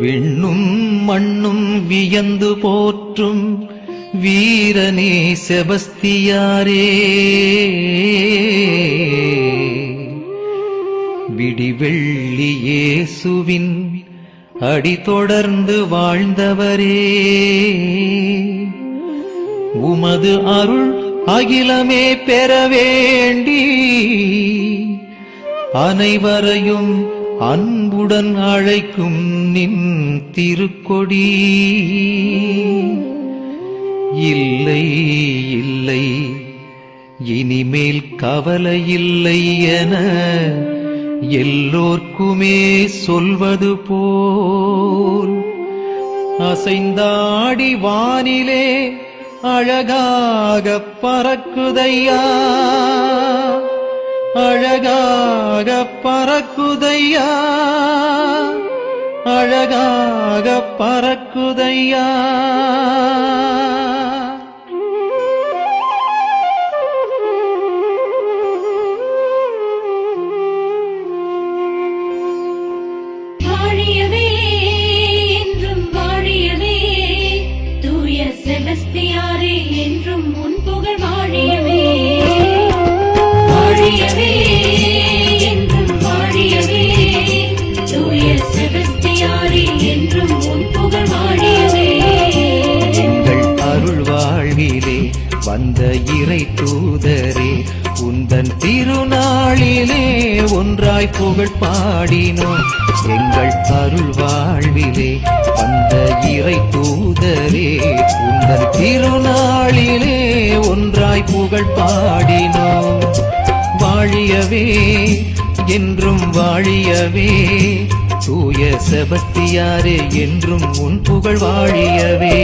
விண்ணும் மண்ணும் வியந்து போற்றும் வீரனே செபஸ்தியாரே. விடிவெள்ளியே சுவின் அடி தொடர்ந்து வாழ்ந்தவரே. உமது அருள் அகிலமே பெற வேண்டி அனைவரையும் அன்புடன் அழைக்கும் நின் திருக்கொடி. இல்லை இல்லை இனிமேல் கவலை இல்லை என எல்லோர்க்குமே சொல்வது போல். அசைந்தாடி வானிலே அழகாக பறக்குதையா? அழகாக பறக்குதையா? அழகாக பறக்குதையா? வாழியவே என்றும் வாழியவே தூய செபஸ்தியாரே என்றும் உன் என்றும் உன் புகழ் வாழியவே. எங்கள் அருள் வாழ்விலே வந்த இறை தூதரே உந்தன் திருநாளிலே ஒன்றாய் புகழ் பாடினோம். எங்கள் அருள் வாழ்விலே வந்த இறை தூதரே உந்தன் திருநாளிலே ஒன்றாய் புகழ் பாடினோம். வாழியவே என்றும் வாழியவே. தூய செபத்தியாரே என்றும் உன் புகழ் வாழியவே.